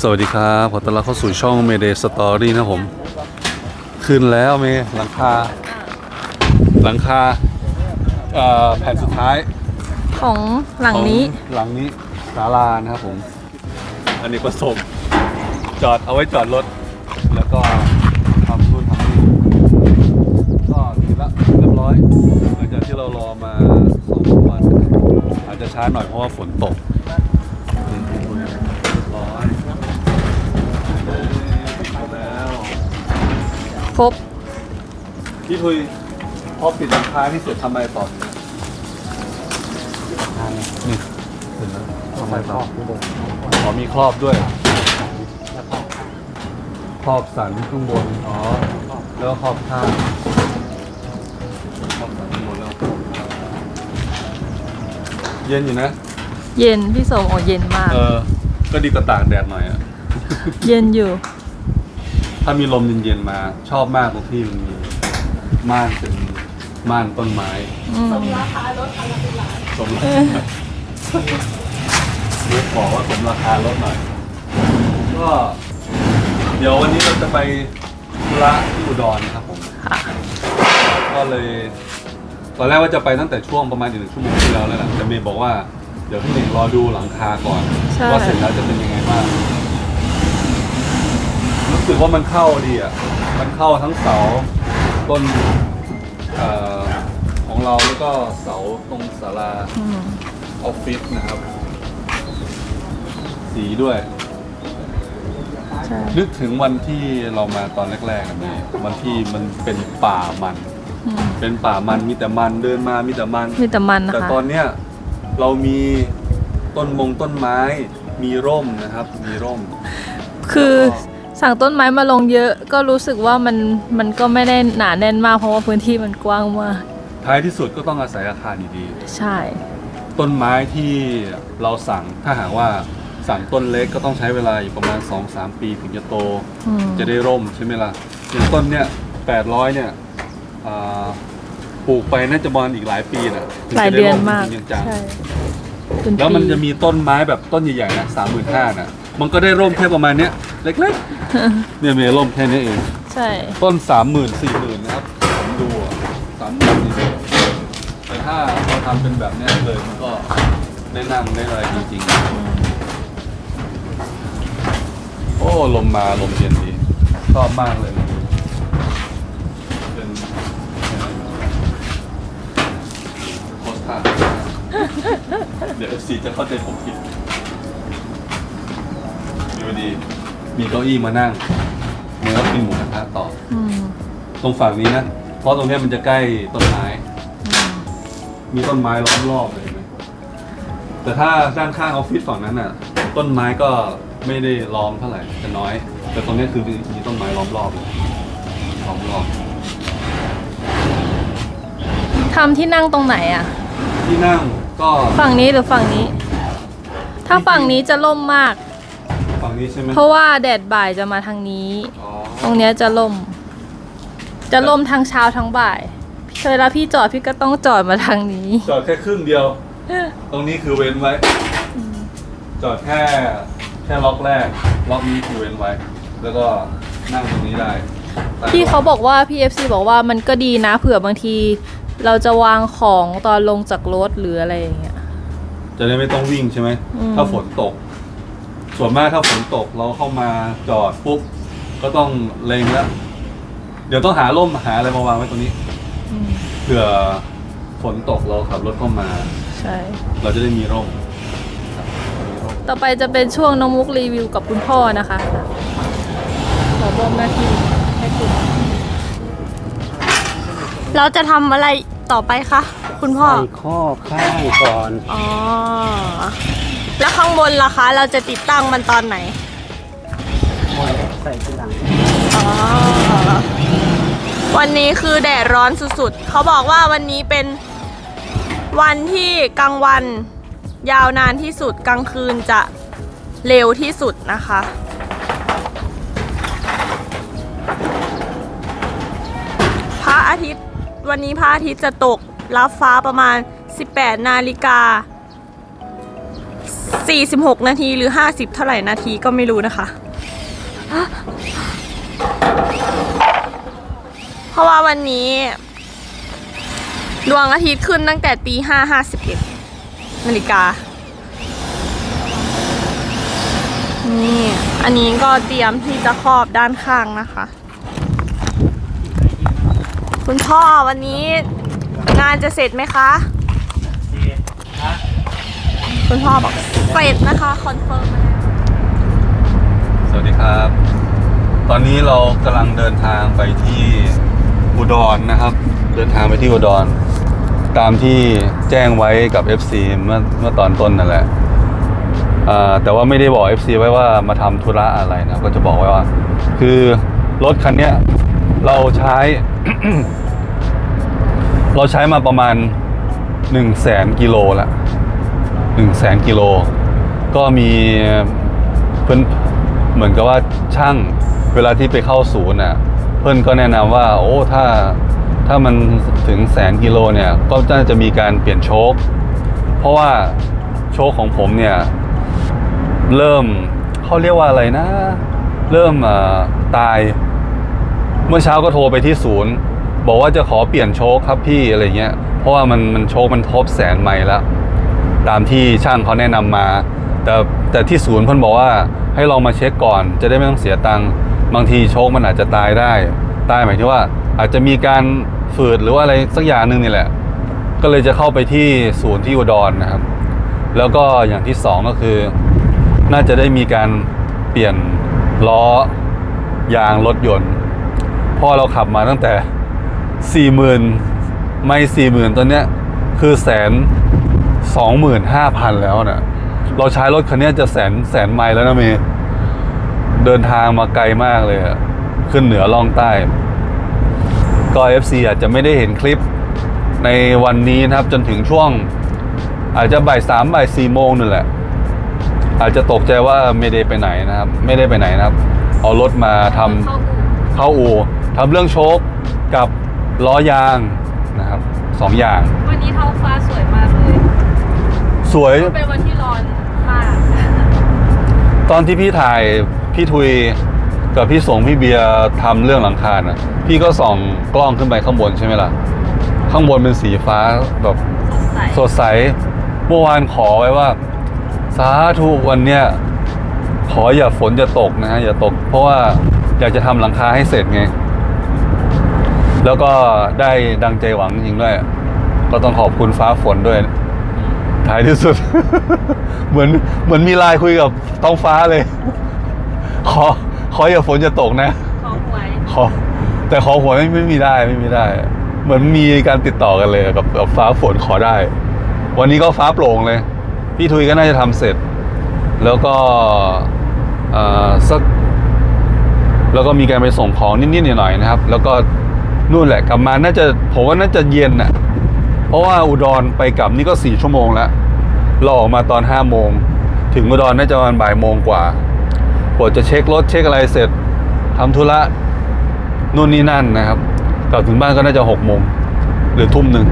สวัสดีครับขอต้อนรับเข้าสู่ช่อง Mayday Story นะครับผมขึ้นแล้วเมย์หลังคา หลังคาเอ่อแผ่นสุดท้ายของหลังนี้ของหลังนี้ศาลานะครับผม อันนี้ก็ส่งจอดเอาไว้จอดรถ แล้วก็ทำนู่นทำนี่ก็ถึงละเรียบร้อยหลังจากที่เรารอมาสองสามวันอาจจะช้าหน่อยเพราะว่าฝนตก ครบ พี่ทุยพอปิดหลังคาที่เสร็จทำอะไรต่อนี่เสร็จแล้วทำอะไรต่อขอมีครอบด้วยครอบสันข้างบนอ๋อแล้วก็ครอบข้างครอบสันข้างบนแล้วเย็นอยู่นะ เย็นพี่สมโอเย็นมาก เออ ก็ดีกว่าตากแดดหน่อยอะ เย็นอยู่ ถ้ามีลมเย็นๆมาชอบมากตรงที่มันมีม่านเป็นม่านต้นไม้อืมสมราคาเรียกบอกว่าสมราคารถหน่อย ก็ เดี๋ยววันนี้เราจะไปธุระที่อุดรนะครับผม ค่ะ ก็เลยตอนแรกว่าจะไปตั้งแต่ช่วงประมาณหนึ่งชั่วโมงที่แล้วแล้วแหละแต่เมย์บอกว่าเดี๋ยวพี่หนึ่งรอดูหลังคาก่อน ใช่ ว่าเสร็จแล้วจะเป็นยังไงบ้างรู้ สึกว่ามันเข้าดีอะ มันเข้าทั้งเสาต้นเอ่อของเราแล้วก็เสาตรงศาลาอืมออฟฟิศนะครับ สีด้วย ใช่ นึกถึงวันที่เรามาตอนแรกๆนะเมย์วันที่มันเป็นป่ามัน อืมเป็นป่ามันมีแต่มันเดินมามีแต่มัน มีแต่มันนะแต่คะ ตอนเนี้ยเรามีต้นมงต้นไม้ มีร่มนะครับ มีร่มคือ สั่งต้นไม้มาลงเยอะก็รู้สึกว่ามันมันก็ไม่ได้หนาแน่นมากเพราะว่าพื้นที่มันกว้างมากท้ายที่สุดก็ต้องอาศัยอาคารดีใช่ ๆต้นไม้ที่เราสั่งถ้าหากว่าสั่งต้นเล็กก็ต้องใช้เวลาอยู่ประมาณ 2-3 ปีถึงจะโต อืม จะได้ร่มใช่ไหมล่ะอย่างต้นเนี้ย800เนี่ยอ่าปลูกไปน่าจะประมาณอีกหลายปีนะถึงหลายจะเดือนร่มากจริงๆจังๆใช่เป็นแล้วมันปีจะมีต้นไม้แบบต้นใหญ่ๆนะสามหมื่นห้านะ มันก็ได้ร่มแค่ประมาณเนี้ยเล็กๆ เนี่ยมีร่มแค่นี้เอง ใช่ ต้นสามหมื่นสี่หมื่นนะครับผมดูสามหมื่นสี่หมื่นแต่ถ้าเราทำเป็นแบบเนี้ยเลยมันก็ได้นั่งได้อะไรจริงๆ โอ้ลมมาลมเย็นดีชอบมากเลยเป็นโพสท่าเดี๋ยวเอฟซีจะเข้าใจผมผิดดูดี มีเก้าอี้มานั่งเนื้อกินหมูกระทะต่อ อืมตรงฝั่งนี้นะ เพราะตรงเนี้ยมันจะใกล้ต้นไม้ มีต้นไม้ล้อมรอบเลยเห็นไหมแต่ถ้าด้านข้างออฟฟิศฝั่งนั้นน่ะ ต้นไม้ก็ไม่ได้ล้อมเท่าไหร่จะน้อย แต่ตรงเนี้ยคือมีต้นไม้ล้อมรอบเลยล้อมรอบ ทำที่นั่งตรงไหนอะ ที่นั่งก็ฝั่งนี้หรือฝั่งนี้ ถ้าฝั่งนี้จะล่มมากฝั่ง นี้ใช่ไหมเพราะว่าแดดบ่ายจะมาทางนี้ อ๋อตรงเนี้ยจะล่ม จะล่มทั้งเช้าทั้งบ่ายเวลาพี่จอดพี่ก็ต้องจอดมาทางนี้ จอดแค่ครึ่งเดียว ตรงนี้คือเว้นไว้ จอดแค่แค่ล็อกแรก ล็อกนี้คือเว้นไว้ แล้วก็นั่งตรงนี้ได้พี่เขาบอกว่าพี่ FC บอกว่ามันก็ดีนะเผื่อบางที เราจะวางของตอนลงจากรถหรืออะไรอย่างเงี้ย จะได้ไม่ต้องวิ่งใช่ไหม อืม ถ้าฝนตก ส่วนมากถ้าฝนตกเราเข้ามาจอดปุ๊บก็ต้องเล็งแล้ว เดี๋ยวต้องหาร่มหาอะไรมาวางไว้ตรงนี้อืมเผื่อฝนตกเราขับรถเข้ามา ใช่ เราจะได้มีร่ม ต่อไปจะเป็นช่วงน้องมุกรีวิวกับคุณพ่อนะคะขอบอกหน้าที่ให้คุณเราจะทำอะไรต่อไปคะคุณพ่อ ใส่ข้อข้างก่อน อ๋อ แล้วข้างบนล่ะคะ เราจะติดตั้งมันตอนไหนใส่ทีหลังอ๋อ วันนี้คือแดดร้อนสุดๆ เขาบอกว่าวันนี้เป็นวันที่กลางวันยาวนานที่สุดกลางคืนจะเร็วที่สุดนะคะ พระอาทิตย์วันนี้พระอาทิตย์จะตกรับฟ้าประมาณ 18 นาฬิกา 46 นาทีหรือ 50 เท่าไหร่นาทีก็ไม่รู้นะคะ เพราะว่าวันนี้ ดวงอาทิตย์ขึ้นตั้งแต่ตีห้าห้าสิบเอ็ดนาฬิกา นี่ อันนี้ก็เตรียมที่จะครอบด้านข้างนะคะ คุณพ่อวันนี้งานจะเสร็จไหมคะ คุณพ่อบอกเสร็จนะคะคอนเฟิร์มมาสวัสดีครับ ตอนนี้เรากำลังเดินทางไปที่อุดรนะครับ เดินทางไปที่อุดร ตามที่แจ้งไว้กับ FC เมื่อเมื่อตอนต้นนั่นแหละแต่ว่าไม่ได้บอก FC ไว้ว่ามาทำธุระอะไรนะก็จะบอกไว้ว่า คือรถคันนี้เราใช้ เราใช้มาประมาณ1 0 0 0 0แสนกิโลและ 1 0 0 0 0แสนกิโล ก็มีเพื่อนเหมือนกับว่าช่างเวลาที่ไปเข้าศูนย์น่ะเพื่อนก็แนะนำว่าโอ้ถ้าถ้ามันถึงแสนกิโลเนี่ยก็น่าจะมีการเปลี่ยนโชคเพราะว่าโชคของผมเนี่ยเริ่มเขาเรียกว่าอะไรนะ เริ่มตาย เมื่อเช้าก็โทรไปที่ศูนย์ บอกว่าจะขอเปลี่ยนโชคครับพี่อะไรเงี้ยเพราะว่ามันมันโชคมันทบแสนไมล์แล้ว ตามที่ช่างเขาแนะนำมา แต่แต่ที่ศูนย์เพิ่นบอกว่าให้ลองมาเช็คก่อน จะได้ไม่ต้องเสียตังค์บางทีโชคมันอาจจะตายได้ ตายหมายถึงว่าอาจจะมีการฝืดหรือว่าอะไรสักอย่างหนึ่งนี่แหละ ก็เลยจะเข้าไปที่ศูนย์ที่อุดรนะครับ แล้วก็อย่างที่สองก็คือ น่าจะได้มีการเปลี่ยนล้อยางรถยนต์เพราะเราขับมาตั้งแต่สี่หมื่นไม่สี่หมื่นตอนเนี้ยคือแสน สองหมื่นห้าพันแล้วนะ่ะเราใช้รถคันนี้จะแสนแสนไมล์แล้วนะเมย์เดินทางมาไกลมากเลยอะขึ้นเหนือล่องใต้ ก็ FC อาจจะไม่ได้เห็นคลิปในวันนี้นะครับจนถึงช่วง อาจจะบ่ายสามบ่ายสี่โมงนั่นแหละ อาจจะตกใจว่าไม่ได้ไปไหนนะครับ ไม่ได้ไปไหนนะครับ เอารถมาทำเข้าอู่ทำเรื่องโชคกับล้อยางนะครับสองอย่าง วันนี้ท้องฟ้าสวย สวยเป็นวันที่ร้อนมาก ตอนที่พี่ถ่ายพี่ทุยกับพี่สงพี่เบียร์ทำเรื่องหลังคาน่ะพี่ก็ส่องกล้องขึ้นไปข้างบนใช่ไหมล่ะ ข้างบนเป็นสีฟ้าแบบสดใสสดใสเมื่อวานขอไว้ว่า สาธุวันเนี้ยขออย่าฝนจะตกนะฮะอย่าตก เพราะว่าอยากจะทำหลังคาให้เสร็จไง แล้วก็ได้ดังใจหวังจริงด้วย ก็ต้องขอบคุณฟ้าฝนด้วย ท้ายที่สุด เหมือนเหมือนมีไลน์คุยกับท้องฟ้าเลย ขอ ขออย่าฝนจะตกนะ ของหวย ขอ แต่ขอหวยไม่ไม่มีได้ไม่มีได้ เหมือนมีการติดต่อกันเลยกับกับฟ้าฝนขอได้ วันนี้ก็ฟ้าโปร่งเลย พี่ทุยก็น่าจะทำเสร็จ แล้วก็เอ่อสักแล้วก็มีการไปส่งของนิดๆหน่อยๆนะครับ แล้วก็นู่นแหละกลับมาน่าจะผมว่าน่าจะเย็นน่ะเพราะว่าอุดรไปกลับนี่ก็สี่ชั่วโมงแล้ว เราออกมาตอน5้าโมง ถึงอุดรน่าจะประมาณบ่ายโมงกว่ากว่าจะเช็ครถเช็คอะไรเสร็จทำธุระนู่นนี่นั่นนะครับ กลับถึงบ้านก็น่าจะ6กโมงหรือทุ่มหนึ่ง